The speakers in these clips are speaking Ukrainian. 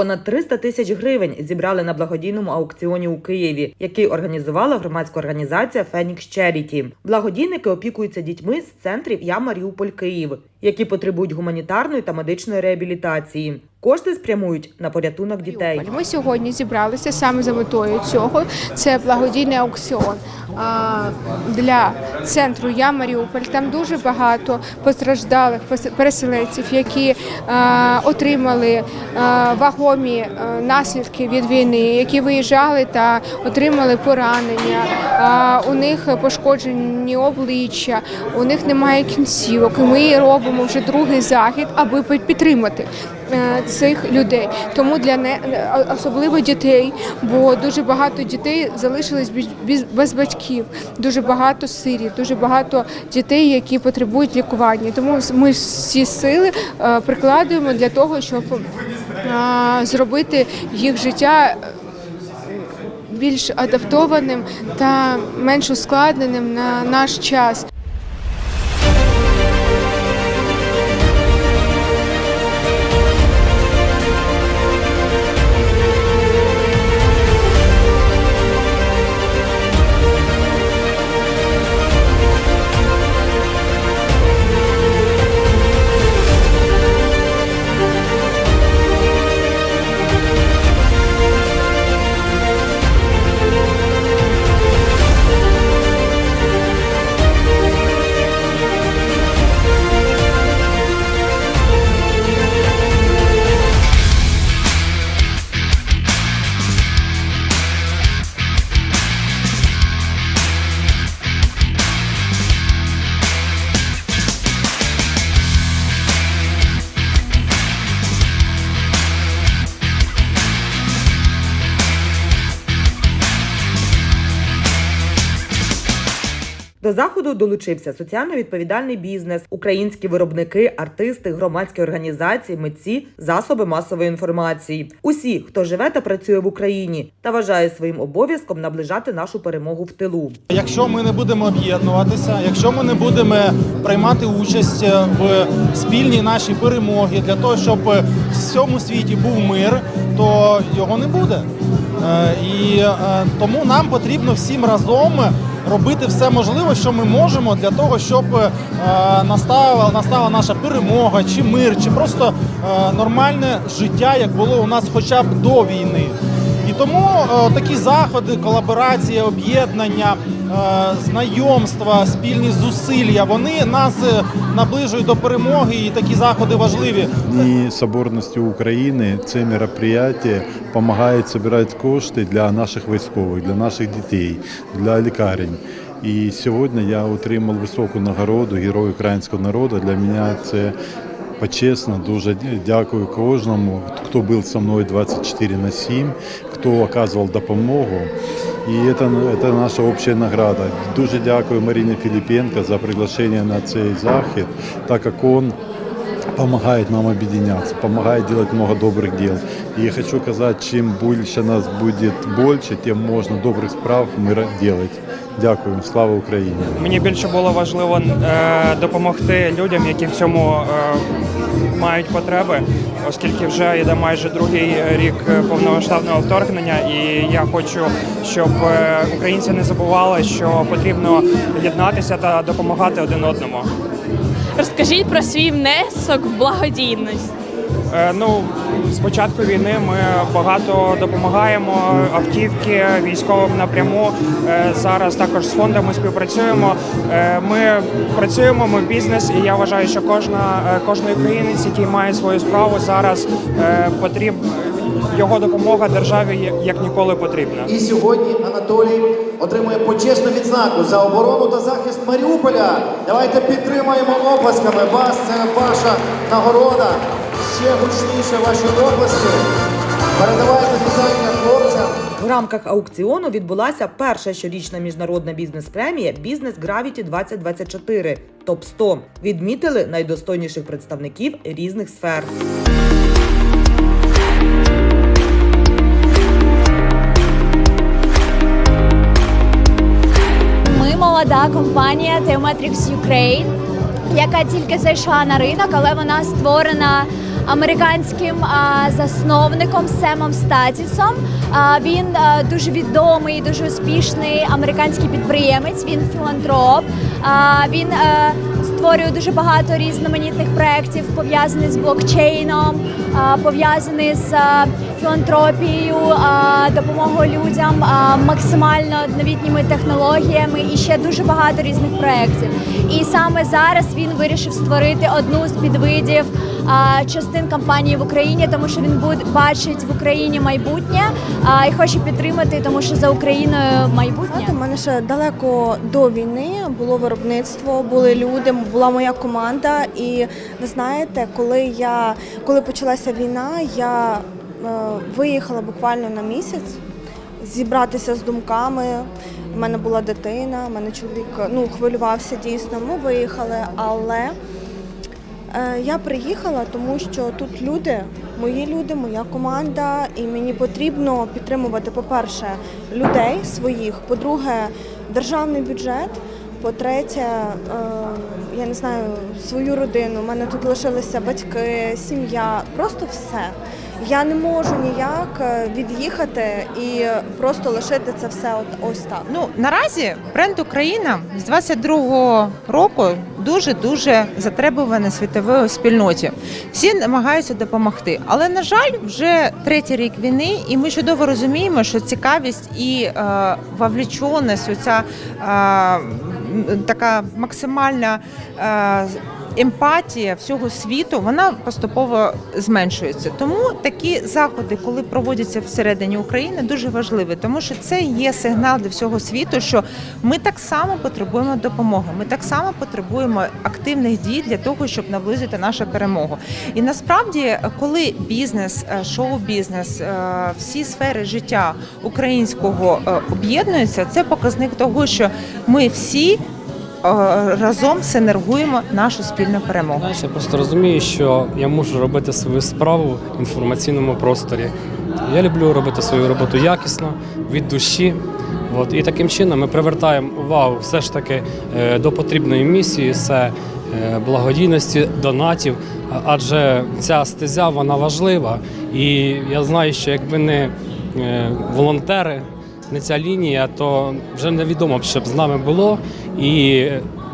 Понад 300 тисяч гривень зібрали на благодійному аукціоні у Києві, який організувала громадська організація Фенікс Черіті. Благодійники опікуються дітьми з центрів Я Маріуполь Київ, які потребують гуманітарної та медичної реабілітації. Кошти спрямують на порятунок дітей. Ми сьогодні зібралися саме за метою цього. Це благодійний аукціон для центру Я Маріуполь. Там дуже багато постраждалих пос- переселенців, які отримали вагомі наслідки від війни, які виїжджали та отримали поранення. У них пошкоджені обличчя, у них немає кінцівок. Ми робимо вже другий захід, аби підтримати е, цих людей. Тому для не е, особливо дітей, бо дуже багато дітей залишились без- батьків, дуже багато сиріт, дуже багато дітей, які потребують лікування. Тому ми всі сили е, прикладуємо для того, щоб зробити їх життя. Більш адаптованим та менш ускладненим на наш час. До заходу долучився соціально відповідальний бізнес, українські виробники, артисти, громадські організації, митці, засоби масової інформації. Усі, хто живе та працює в Україні та вважає своїм обов'язком наближати нашу перемогу в тилу. Якщо ми не будемо об'єднуватися, якщо ми не будемо приймати участь е, в спільній нашій перемогі для того, щоб в всьому світі був мир, то його не буде. Е, І е, тому нам потрібно всім разом робити все можливе, що ми можемо для того, щоб е, настала, настала наша перемога, чи мир, чи просто е, нормальне життя, як було у нас хоча б до війни. І тому е, такі заходи, колаборація, об'єднання, знайомства, спільні зусилля, вони нас е, наближують до перемоги, і такі заходи важливі. Дні Соборності України це мероприятие допомагає збирати кошти для наших військових, для наших дітей, для лікарень. І сьогодні я отримав високу нагороду Герой українського народу. Для мене це почесно. Дуже дякую кожному, хто був зі мною 24 на 7, хто оказував допомогу. І це, це наша обща награда. Дуже дякую Марині Філіпенко за приглашення на цей захід, так як він помогает нам объединяться, помогает делать много добрых дел. И я хочу сказать, чем больше нас будет больше, тем можно добрых справ мы ра- делать. Дякую, слава Україні! Мені більше було важливо е, допомогти людям, які в цьому е, мають потреби, оскільки вже йде майже другий рік повномасштабного вторгнення, і я хочу, щоб е, українці не забували, що потрібно єднатися та допомагати один одному. Розкажіть про свій внесок в благодійність. Е, Ну, з початку війни ми багато допомагаємо автівки військовим напряму. Е, Зараз також з фондами співпрацюємо. Е, Ми працюємо, ми бізнес, і я вважаю, що кожна е, кожний українець, який має свою справу, зараз потріб його допомога державі як ніколи потрібна. І сьогодні Анатолій отримує почесну відзнаку за оборону та захист Маріуполя. Давайте підтримаємо оплесками вас. Це ваша нагорода. Ще гучніше ваші оплески. Передавайте вітання хлопцям. В рамках аукціону відбулася перша щорічна міжнародна бізнес-премія Бізнес Гравіті 2024 Топ 100 Відмітили найдостойніших представників різних сфер. Ми молода компанія Theometrics Ukraine, яка тільки зайшла на ринок, але вона створена американським засновником Семом Статісом. Він дуже відомий, дуже успішний американський підприємець. Він філантроп. Він створює дуже багато різноманітних проєктів, пов'язаних з блокчейном, пов'язаних з філантропією, а, допомогою людям, максимально новітніми технологіями і ще дуже багато різних проєктів. І саме зараз він вирішив створити одну з підвидів частин кампанії в Україні, тому що він бачить в Україні майбутнє і хоче підтримати, тому що за Україною майбутнє. У мене ще далеко до війни було виробництво, були люди, була моя команда. І ви знаєте, коли я коли почалася війна, я виїхала буквально на місяць зібратися з думками. У мене була дитина, у мене чоловік ну, хвилювався дійсно. Ми виїхали, але Е, Я приїхала, тому що тут люди, мої люди, моя команда, і мені потрібно підтримувати, по-перше, людей своїх, по-друге, державний бюджет. По-третє, е, я не знаю, свою родину. У мене тут лишилися батьки, сім'я, просто все. Я не можу ніяк е, від'їхати і просто лишити це все от ось так. Ну наразі бренд Україна з 22-го року дуже дуже затребуваний світової спільноті. Всі намагаються допомогти. Але на жаль, вже третій рік війни, і ми чудово розуміємо, що цікавість і е, вовлеченість, оця е, така максимальна. Е, Емпатія всього світу вона поступово зменшується. Тому такі заходи, коли проводяться всередині України, дуже важливі, тому що це є сигнал для всього світу, що ми так само потребуємо допомоги. Ми так само потребуємо активних дій для того, щоб наблизити нашу перемогу. І насправді, коли бізнес, е, шоу-бізнес, е, всі сфери життя українського е, об'єднуються, це показник того, що ми всі. Е, Разом синергуємо нашу спільну перемогу. Я просто розумію, що я можу робити свою справу в інформаційному просторі. Я люблю робити свою роботу якісно, від душі. От, і таким чином ми привертаємо увагу все ж таки е, до потрібної місії, це е, благодійності, донатів. Адже ця стезя вона важлива. І я знаю, що якби не волонтери, не ця лінія, то вже невідомо б, що б з нами було. І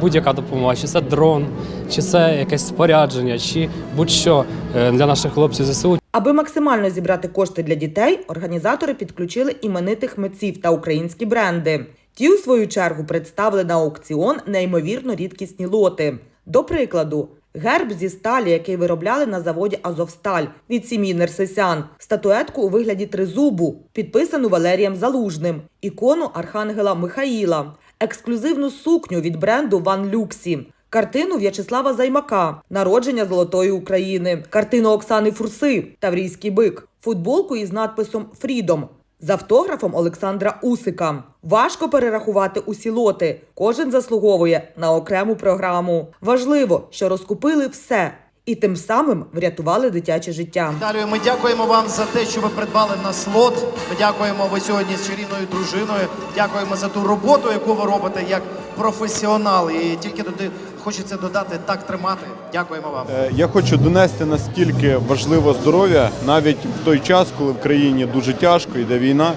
будь-яка допомога, чи це дрон, чи це якесь спорядження, чи будь-що е, для наших хлопців ЗСУ, Аби максимально зібрати кошти для дітей, організатори підключили іменитих митців та українські бренди. Ті, у свою чергу, представили на аукціон неймовірно рідкісні лоти. До прикладу, герб зі сталі, який виробляли на заводі Азовсталь від сім'ї Нерсесян, статуетку у вигляді тризубу, підписану Валерієм Залужним, ікону архангела Михаїла, ексклюзивну сукню від бренду Ван Люксі. Картину В'ячеслава Займака Народження Золотої України, картину Оксани Фурси Таврійський бик, футболку із надписом Фрідом з автографом Олександра Усика. Важко перерахувати усі лоти. Кожен заслуговує на окрему програму. Важливо, що розкупили все і тим самим врятували дитяче життя. Віталію, ми дякуємо вам за те, що ви придбали в нас слот. Ми дякуємо ви сьогодні з чарівною дружиною. Дякуємо за ту роботу, яку ви робите як професіонал. І тільки туди хочеться додати так тримати. Дякуємо вам. Е, Я хочу донести наскільки важливо здоров'я навіть в той час, коли в країні дуже тяжко, йде війна.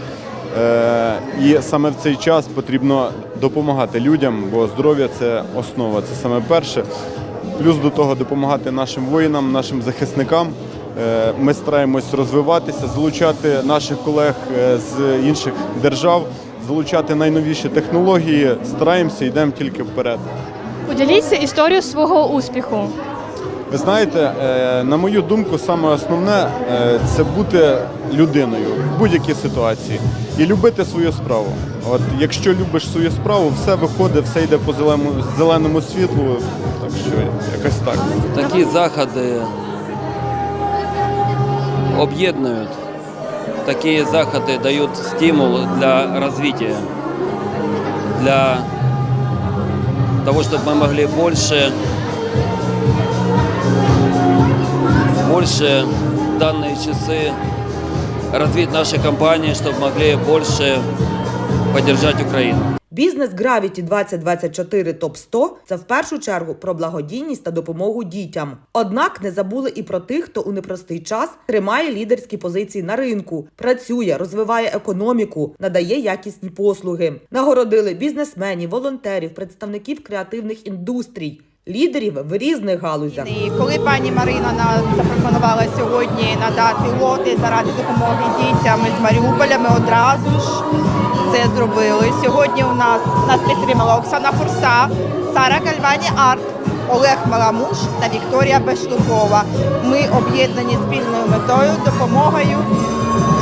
Е, І саме в цей час потрібно допомагати людям, бо здоров'я це основа, це саме перше. Плюс до того допомагати нашим воїнам, нашим захисникам. Е, Ми стараємось розвиватися, залучати наших колег е, з інших держав, залучати найновіші технології. Стараємося, йдемо тільки вперед. Поділіться історію свого успіху. Ви знаєте, е, на мою думку, саме основне е, це бути людиною в будь-якій ситуації і любити свою справу. От якщо любиш свою справу, все виходить, все йде по зеленому, зеленому світлу. Так що якось так. Такі заходи об'єднують. Такі заходи дають стимул для розвитку, для того, чтобы мы могли больше, больше в данные часы развить наши компании, чтобы могли больше поддержать Украину. Бізнес Gravity 2024 Топ 100 це в першу чергу про благодійність та допомогу дітям. Однак не забули і про тих, хто у непростий час тримає лідерські позиції на ринку, працює, розвиває економіку, надає якісні послуги. Нагородили бізнесменів, волонтерів, представників креативних індустрій, лідерів в різних галузях. І коли пані Марина нам запропонувала сьогодні надати лоти заради допомоги дітям з Маріуполя, ми одразу ж це зробили. Сьогодні у нас нас підтримала Оксана Фурса, Сара Гальвані Арт, Олег Маламуш та Вікторія Бешлукова. Ми об'єднані спільною метою допомогою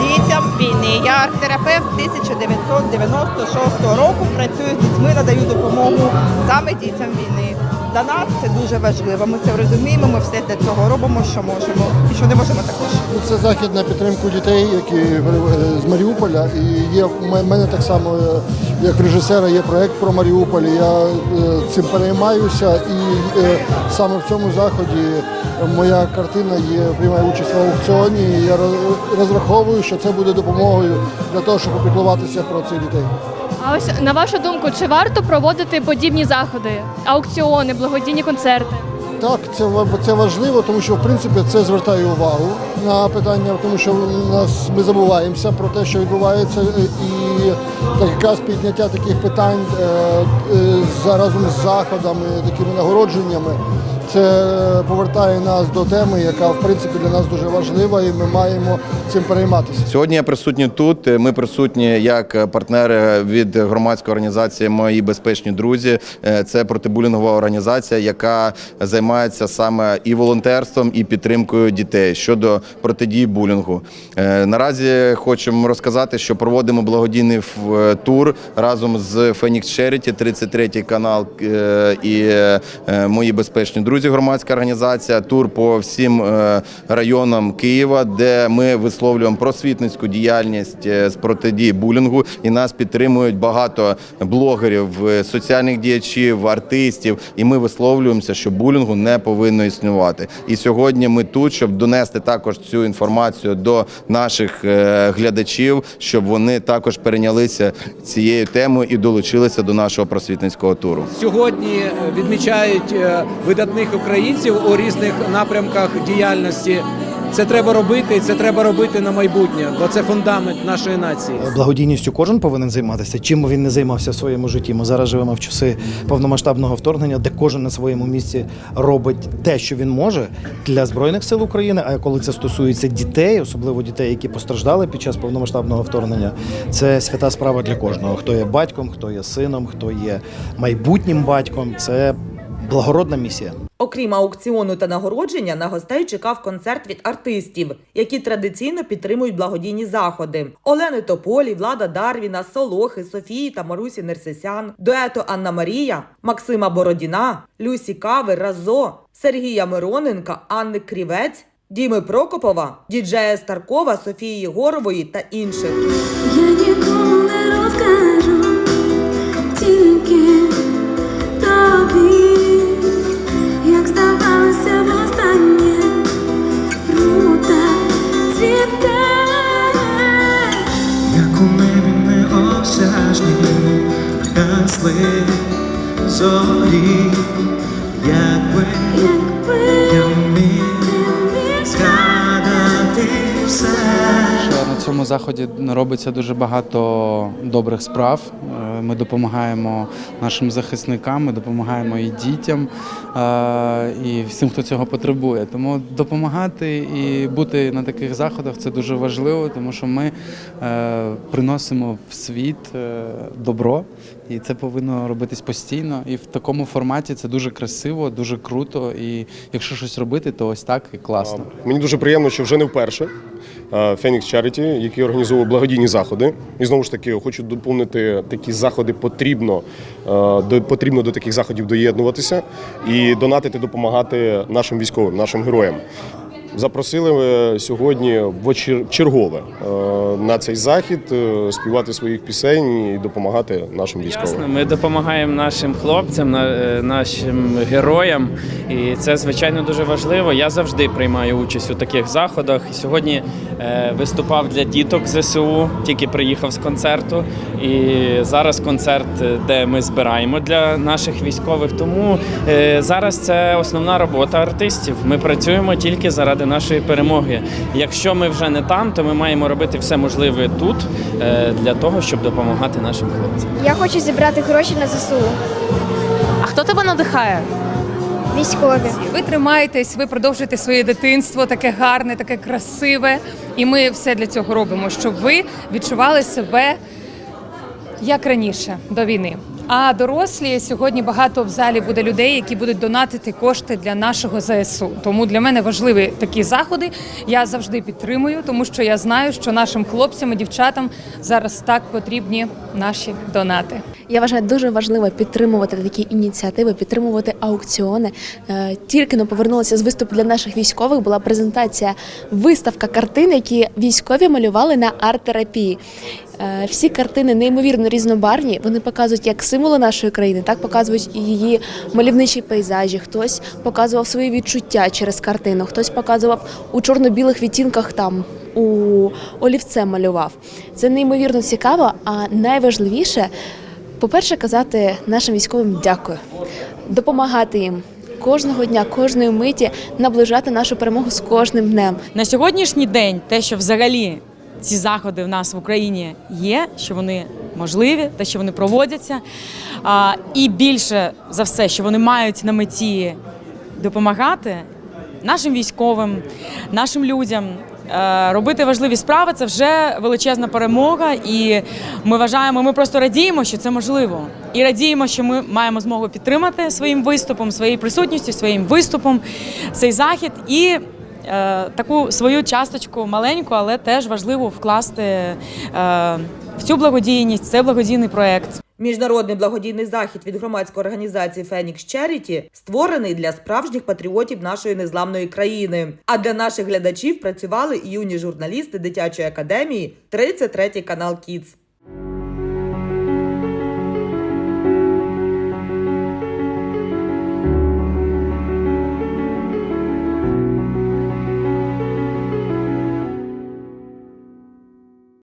дітям війни. Я арт-терапевт 1996 року. Працюю з дітьми, надаю допомогу саме дітям війни. Для нас це дуже важливо. Ми це розуміємо. Ми все для цього робимо, що можемо, і що не можемо також. Це захід на підтримку дітей, які е, з Маріуполя. І є в мене так само, е, як режисера, є проект про Маріуполь. Я е, цим переймаюся, і саме в цьому заході моя картина є приймає участь в аукціоні. І я розраховую, що це буде допомогою для того, щоб опіклуватися про цих дітей. А ось на вашу думку, чи варто проводити подібні заходи, аукціони, благодійні концерти? Так, це це важливо, тому що в принципі це звертає увагу на питання, тому що нас ми забуваємося про те, що відбувається, і так якраз підняття таких питань е, е, разом з заходами, такими нагородженнями. Це повертає нас до теми, яка в принципі для нас дуже важлива, і ми маємо цим перейматися. Сьогодні я присутній тут. Ми присутні як партнери від громадської організації Мої безпечні друзі. Е, Це протибулінгова організація, яка займається саме і волонтерством, і підтримкою дітей щодо протидії булінгу. Е, Наразі хочемо розказати, що проводимо благодійний е, тур разом з Phoenix Charity, 33 канал і Мої безпечні друзі. Громадська організація. Тур по всім е, районам Києва, де ми висловлюємо просвітницьку діяльність е, з протидії булінгу. І нас підтримують багато блогерів, е, соціальних діячів, артистів. І ми висловлюємося, що булінгу не повинно існувати. І сьогодні ми тут, щоб донести також цю інформацію до наших глядачів, щоб вони також перейнялися цією темою і долучилися до нашого просвітницького туру. Сьогодні відмічають е, видатних українців у різних напрямках діяльності. Це треба робити, і це треба робити на майбутнє, бо це фундамент нашої нації. Благодійністю кожен повинен займатися. Чим він не займався в своєму житті. Ми зараз живемо в часи повномасштабного вторгнення, де кожен на своєму місці робить те, що він може для збройних сил України. А коли це стосується дітей, особливо дітей, які постраждали під час повномасштабного вторгнення, це свята справа для кожного. Хто є батьком, хто є сином, хто є майбутнім батьком. Це благородна місія. Окрім аукціону та нагородження, на гостей чекав концерт від артистів, які традиційно підтримують благодійні заходи: Олени Тополі, Влада Дарвіна, Солохи, Софії та Марусі Нерсесян, дуето Анна Марія, Максима Бородіна, Люсі Кави, Разо, Сергія Мироненка, Анни Крівець, Діми Прокопова, діджея Старкова, Софії Єгорової та інших. Я нікому не розкажу, гасли зорі, якби я міг згадати все. Що на цьому заході робиться дуже багато добрих справ. Ми допомагаємо нашим захисникам, ми допомагаємо і дітям, і всім, хто цього потребує. Тому допомагати і бути на таких заходах це дуже важливо, тому що ми е, приносимо в світ е, добро, і це повинно робитись постійно. І в такому форматі це дуже красиво, дуже круто. І якщо щось робити, то ось так і класно. Мені дуже приємно, що вже не вперше Phoenix Charity, які організовує благодійні заходи. І знову ж таки хочу доповнити такі заходи потрібно потрібно до таких заходів доєднуватися і донатити, допомагати нашим військовим, нашим героям. Запросили е, сьогодні в чергове е, на цей захід е, співати своїх пісень і допомагати нашим військовим. Ясно, ми допомагаємо нашим хлопцям, нашим героям, і це звичайно дуже важливо. Я завжди приймаю участь у таких заходах. Сьогодні виступав для діток ЗСУ, тільки приїхав з концерту. І зараз концерт, де ми збираємо для наших військових. Тому зараз це основна робота артистів. Ми працюємо тільки заради нашої перемоги. Якщо ми вже не там, то ми маємо робити все можливе тут е, для того, щоб допомагати нашим хлопцям. Я хочу зібрати гроші на ЗСУ. А хто тебе надихає? Військові. Ви тримаєтесь, ви продовжуєте своє дитинство, таке гарне, таке красиве. І ми все для цього робимо, щоб ви відчували себе як раніше до війни. А дорослі сьогодні багато в залі буде людей, які будуть донатити кошти для нашого ЗСУ. Тому для мене важливі такі заходи. Я завжди підтримую, тому що я знаю, що нашим хлопцям і дівчатам зараз так потрібні наші донати. Я вважаю дуже важливо підтримувати такі ініціативи, підтримувати аукціони. Е, Тільки но повернулася з виступу для наших військових. Була презентація виставка картин, які військові малювали на арт-терапії. Е, Всі картини неймовірно різнобарвні. Вони показують як символи нашої країни, так показують і її мальовничі пейзажі. Хтось показував свої відчуття через картину, хтось показував у чорно-білих відтінках там. У олівце малював. Це неймовірно цікаво, а найважливіше по-перше, казати нашим військовим дякую, допомагати їм кожного дня, кожної миті наближати нашу перемогу з кожним днем. На сьогоднішній день те, що взагалі ці заходи в нас в Україні є, що вони можливі, те, що вони проводяться, і більше за все, що вони мають на меті допомагати нашим військовим, нашим людям. е, Робити важливі справи це вже величезна перемога, і ми вважаємо, ми просто радіємо, що це можливо. І радіємо, що ми маємо змогу підтримати своїм виступом, своєю присутністю, своїм виступом цей захід і таку свою часточку маленьку, але теж важливу вкласти е, в цю благодійність, це благодійний проект. Міжнародний благодійний захід від громадської організації Фенікс Черіті створений для справжніх патріотів нашої незламної країни. А для наших глядачів працювали юні журналісти дитячої академії 33 канал Кіц.